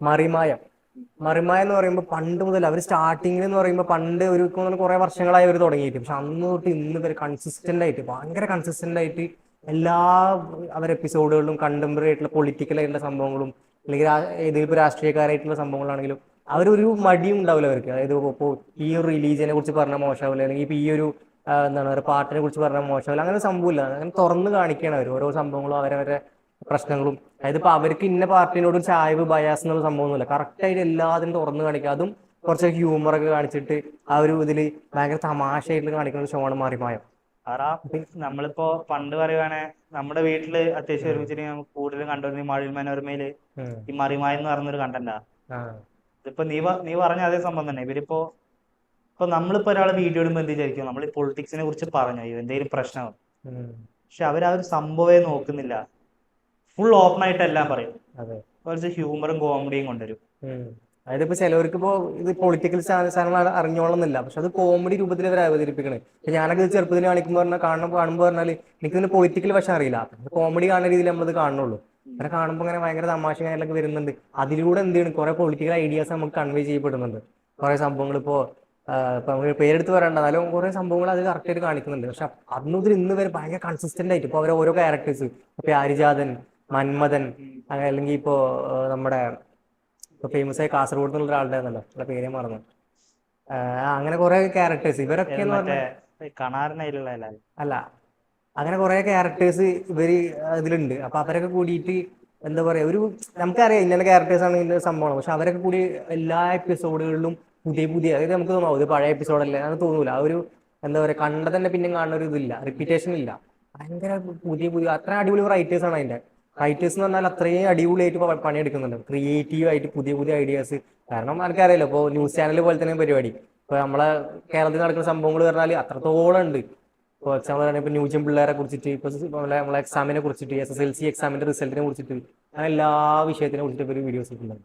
മറിമായം. മറിമായ എന്ന് പറയുമ്പോൾ പണ്ട് മുതൽ അവർ സ്റ്റാർട്ടിങ്ങിൽ എന്ന് പറയുമ്പോൾ പണ്ട് ഒരു കുറെ വർഷങ്ങളായി അവർ തുടങ്ങിയിട്ട്. പക്ഷെ അന്ന് തൊട്ട് ഇന്ന് വരെ കൺസിസ്റ്റന്റ് ആയിട്ട് ഭയങ്കര കൺസിസ്റ്റന്റ് ആയിട്ട് എല്ലാ അവർ എപ്പിസോഡുകളിലും കണ്ടംപററി ആയിട്ടുള്ള പൊളിറ്റിക്കൽ ആയിട്ടുള്ള സംഭവങ്ങളും അല്ലെങ്കിൽ ഏതെങ്കിലും രാഷ്ട്രീയക്കാരായിട്ടുള്ള സംഭവങ്ങളാണെങ്കിലും അവരൊരു മടിയും ഉണ്ടാവില്ല അവർക്ക്. അതായത് ഇപ്പോൾ ഈ ഒരു റിലീജിയനെ കുറിച്ച് പറഞ്ഞാൽ മോശമാവില്ല. അല്ലെങ്കിൽ ഇപ്പൊ ഈ ഒരു എന്താണ് പറയുക പാട്ടിനെ കുറിച്ച് പറഞ്ഞാൽ മോശമാവില്ല. അങ്ങനെ സംഭവമില്ല. അങ്ങനെ തുറന്ന് കാണിക്കുകയാണ് അവർ ഓരോ സംഭവങ്ങളും അവരവരെ പ്രശ്നങ്ങളും. അതായത് ഇപ്പൊ അവർക്ക് ഇന്ന പാർട്ടിനോട് ഒരു ചായവ് ബയാസ് എന്നുള്ള സംഭവമൊന്നുമില്ല. കറക്റ്റ് ആയിട്ട് എല്ലാത്തിനും തുറന്ന് കാണിക്കുക. അതും കുറച്ച് ഹ്യൂമർ ഒക്കെ കാണിച്ചിട്ട് ആ ഒരു ഇതിൽ ഭയങ്കര തമാശയായിട്ട് കാണിക്കുന്ന ഒരു ഷോണ് മാറിമായം. കാരണം നമ്മളിപ്പോ പണ്ട് പറയുവാണെ നമ്മുടെ വീട്ടിൽ അത്യാവശ്യം ഒരുമിച്ചിട്ട് നമുക്ക് കൂടുതലും കണ്ടുവരുന്ന ഈ മഴയിൽ മനോരമയിൽ ഈ മറിമായ എന്ന് പറഞ്ഞൊരു കണ്ടന്റാ ഇതിപ്പോ നീ നീ പറഞ്ഞ അതേ സംഭവം തന്നെ. ഇവരിപ്പോ ഇപ്പൊ നമ്മളിപ്പോ ഒരാളെ വീഡിയോ ഇടുമ്പോ എന്ത് വിചാരിക്കും? നമ്മൾ ഈ പൊളിറ്റിക്സിനെ കുറിച്ച് പറഞ്ഞു? എന്തെങ്കിലും പ്രശ്നം. പക്ഷെ അവർ ആ ഒരു സംഭവമേ നോക്കുന്നില്ല. ഫുൾ ഓപ്പൺ ആയിട്ട് എല്ലാം പറയും. അതെ. കുറച്ച് ഹ്യൂമറും കോമഡിയും കൊണ്ടുവരും. അതായത് ഇപ്പൊ ചിലവർക്ക് ഇപ്പോ ഇത് പൊളിറ്റിക്കൽ സാധനങ്ങൾ അറിഞ്ഞോളന്നില്ല. പക്ഷെ അത് കോമഡി രൂപത്തിൽ അവർ അവതരിപ്പിക്കണേ. ഞാനൊക്കെ ഇത് ചെറുപ്പത്തിൽ കാണിക്കുമ്പോൾ പറഞ്ഞാൽ കാണുമ്പോൾ കാണുമ്പോൾ പറഞ്ഞാൽ എനിക്ക് ഇതിന് പൊളിറ്റിക്കൽ വശം അറിയില്ല. കോമഡി കാണുന്ന രീതിയിൽ നമ്മൾ കാണുള്ളൂ അങ്ങനെ കാണുമ്പോൾ ഇങ്ങനെ ഭയങ്കര തമാശ കാര്യങ്ങളൊക്കെ വരുന്നുണ്ട്. അതിലൂടെ എന്ത് ചെയ്യണം? കുറെ പൊളിറ്റിക്കൽ ഐഡിയാസ് നമുക്ക് കൺവേ ചെയ്യപ്പെടുന്നുണ്ട്. കുറെ സംഭവങ്ങൾ ഇപ്പോ ഇപ്പൊ നമുക്ക് പേരെടുത്ത് പറയണ്ട. എന്നാലും കുറെ സംഭവങ്ങൾ അത് കറക്റ്റ് ആയിട്ട് കാണിക്കുന്നുണ്ട്. പക്ഷെ അന്നുതിൽ ഇന്ന് വരെ ഭയങ്കര കൺസിസ്റ്റന്റ് ആയിട്ട്. ഇപ്പൊ അവരെ ഓരോ ക്യാരക്ടേഴ്സ് ഇപ്പൊ ആരിജാതൻ മന്മഥൻ അല്ലെങ്കിൽ ഇപ്പോ നമ്മുടെ ഇപ്പൊ ഫേമസ് ആയി കാസർഗോഡ് എന്നുള്ള ഒരാളുണ്ടായിരുന്നല്ലോ. അല്ല പേരേ മറന്നു. അങ്ങനെ കുറെ ക്യാരക്ടേഴ്സ് ഇവരൊക്കെ എന്ന് പറഞ്ഞാൽ അല്ല? അങ്ങനെ കുറെ ക്യാരക്ടേഴ്സ് ഇവർ ഇതിലുണ്ട്. അപ്പൊ അവരൊക്കെ കൂടിയിട്ട് എന്താ പറയാ ഒരു നമുക്കറിയാം ഇന്ന ക്യാരക്ടേഴ്സ് ആണ് ഇന്ന സംഭവം. പക്ഷെ അവരൊക്കെ കൂടി എല്ലാ എപ്പിസോഡുകളിലും പുതിയ പുതിയ അതായത് നമുക്ക് തോന്നാം പഴയ എപ്പിസോഡല്ലേ അത് തോന്നൂല. ആ ഒരു എന്താ പറയാ കണ്ട തന്നെ പിന്നെ കാണുന്ന ഒരു ഇതില്ല റിപ്പീറ്റേഷൻ ഇല്ല. ഭയങ്കര പുതിയ പുതിയ അത്ര അടിപൊളി റൈറ്റേഴ്സ് ആണ് അതിന്റെ റൈറ്റേഴ്സ് എന്ന് പറഞ്ഞാൽ അത്രയും അടിപൊളിയായിട്ട് പണിയെടുക്കുന്നുണ്ട്. ക്രിയേറ്റീവ് ആയിട്ട് പുതിയ പുതിയ ഐഡിയാസ് കാരണം ആൾക്കാരല്ലോ ഇപ്പോൾ ന്യൂസ് ചാനൽ പോലെ തന്നെ പരിപാടി. ഇപ്പോൾ നമ്മളെ കേരളത്തിൽ നടക്കുന്ന സംഭവങ്ങൾ പറഞ്ഞാൽ അത്രത്തോളം ഉണ്ട്. ഇപ്പോൾ എക്സാമ്പിൾ പറയുകയാണെങ്കിൽ ഇപ്പോൾ ന്യൂജൻ പിള്ളേരെ കുറിച്ചിട്ട് ഇപ്പോൾ നമ്മളെ എക്സാമിനെ കുറിച്ചിട്ട് എസ് എസ് എൽ സി എക്സാമിന്റെ റിസൾട്ടിനെ കുറിച്ചിട്ട് അങ്ങനെ എല്ലാ വിഷയത്തിനെ കുറിച്ചിട്ട് ഇപ്പോൾ ഒരു വീഡിയോസ് ഇട്ടിട്ടുണ്ട്.